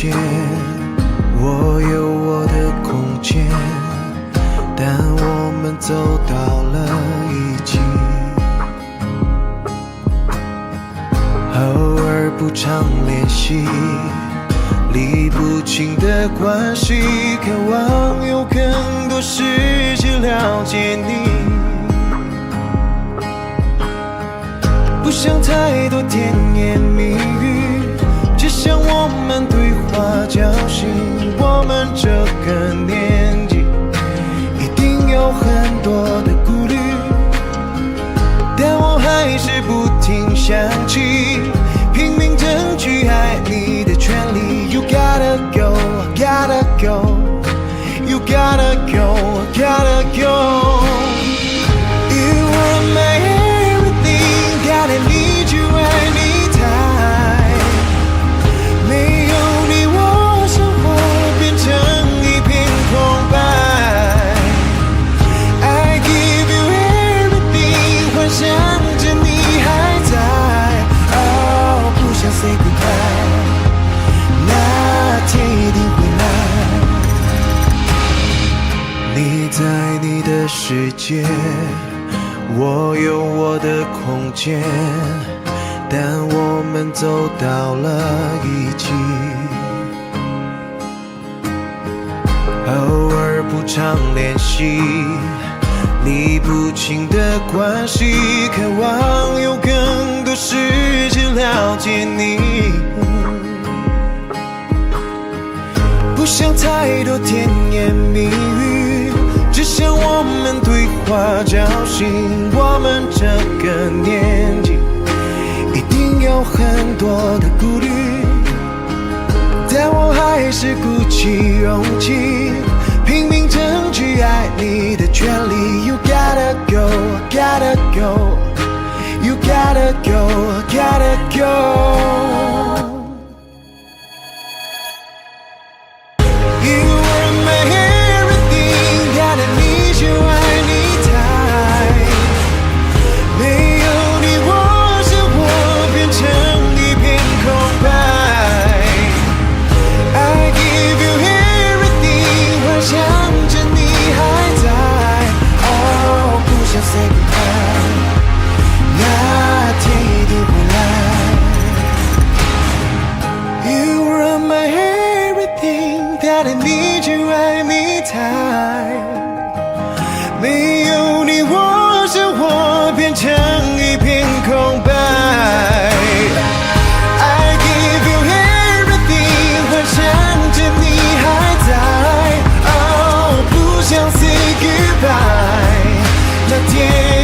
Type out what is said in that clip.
间，我有我的空间，但我们走到了一起。偶尔不常联系，理不清的关系，渴望有更多时间了解你。不想太多甜言蜜语，gotta go, gotta go. 你在你的世界，我有我的空间，但我们走到了一起。偶尔不常联系，理不清的关系，渴望有更多时间了解你。不想太多甜言蜜语，只想我们对话叫醒。我们这个年纪，一定有很多的顾虑，但我还是鼓起勇气，拼命争取爱你的权利。You gotta go, gotta go, you gotta go, gotta go. yeah.